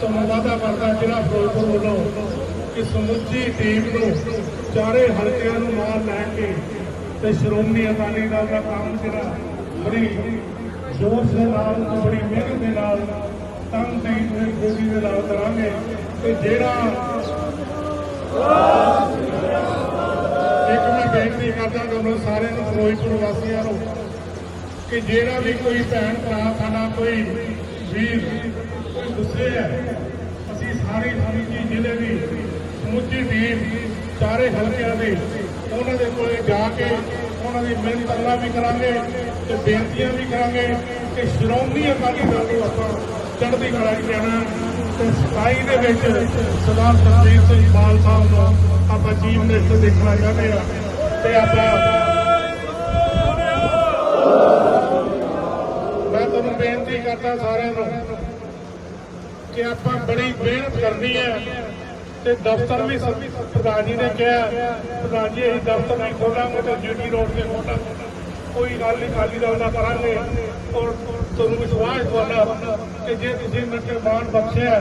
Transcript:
ਤੁਹਾਨੂੰ ਵਾਅਦਾ ਕਰਦਾ ਜਿਹੜਾ ਫਿਰੋਜ਼ਪੁਰ ਵੱਲੋਂ ਕਿ ਸਮੁੱਚੀ ਟੀਮ ਨੂੰ ਚਾਰੇ ਹਲਕਿਆਂ ਨੂੰ ਨਾਲ ਲੈ ਕੇ ਤੇ ਸ਼੍ਰੋਮਣੀ ਅਕਾਲੀ ਦਲ ਦਾ ਕੰਮ ਜਿਹੜਾ ਬੜੀ ਜ਼ੋਰ ਦੇ ਨਾਲ, ਬੜੀ ਮਿਹਨਤ ਦੇ ਨਾਲ ਤੰਗ ਦੀ ਗੋਦੀ ਦੇ ਨਾਲ ਕਰਾਂਗੇ ਤੇ ਜਿਹੜਾ ਇੱਕ ਮੈਂ ਬੇਨਤੀ ਕਰਦਾ ਤੁਹਾਨੂੰ ਸਾਰਿਆਂ ਨੂੰ, ਫਿਰੋਜ਼ਪੁਰ ਵਾਸੀਆਂ ਨੂੰ ਕਿ ਜਿਹੜਾ ਵੀ ਕੋਈ ਭੈਣ ਭਰਾ ਸਾਡਾ ਕੋਈ ਵੀਰ ਕੋਈ ਗੁੱਸੇ ਹੈ। ਅਸੀਂ ਸਾਰੀ ਸਮੁੱਚੀ ਜ਼ਿਲ੍ਹੇ ਦੀ ਸਮੁੱਚੀ ਟੀਮ ਚਾਰੇ ਹਲਕਿਆਂ ਦੀ, ਉਹਨਾਂ ਦੇ ਕੋਲੇ ਜਾ ਕੇ ਉਹਨਾਂ ਦੀ ਮਿਹਨਤ ਅੱਲਾ ਵੀ ਕਰਾਂਗੇ ਤੇ ਬੇਨਤੀਆਂ ਵੀ ਕਰਾਂਗੇ ਕਿ ਸ਼੍ਰੋਮਣੀ ਅਕਾਲੀ ਦਲ ਨੂੰ ਆਪਾਂ ਚੜ੍ਹਦੀ ਕਲਾ 'ਚ ਜਾਣਾ ਤੇ 27 ਦੇ ਵਿੱਚ ਸਰਦਾਰ ਸਰਜੀਤ ਸਿੰਘ ਬਾਲ ਸਾਹਿਬ ਨੂੰ ਆਪਾਂ ਚੀਫ ਮਿਨਿਸਟਰ ਦੇਖਣਾ ਚਾਹੁੰਦੇ ਆ ਤੇ ਆਪਾਂ ਮੈਂ ਤੁਹਾਨੂੰ ਬੇਨਤੀ ਕਰਦਾ ਸਾਰਿਆਂ ਨੂੰ ਕਿ ਆਪਾਂ ਬੜੀ ਮਿਹਨਤ ਕਰਨੀ ਹੈ ਤੇ ਦਫ਼ਤਰ ਵੀ ਪ੍ਰਧਾਨ ਜੀ ਨੇ ਕਿਹਾ, ਪ੍ਰਧਾਨ ਜੀ, ਅਸੀਂ ਦਫ਼ਤਰ ਨਹੀਂ ਖੋਲਾਂਗੇ ਤੇ ਜੀਟੀ ਰੋਡ ਤੇ ਖੋਲਾਂਗੇ ਕੋਈ ਗੱਲ ਨਹੀਂ ਖਾਲੀ ਦਾ ਉਹਦਾ ਕਰਾਂਗੇ। ਔਰ ਤੁਹਾਨੂੰ ਵਿਸ਼ਵਾਸ ਦਵਾਨਾ ਕਿ ਜੇ ਤੁਸੀਂ ਮੈਨੂੰ ਮਾਣ ਬਖਸ਼ਿਆ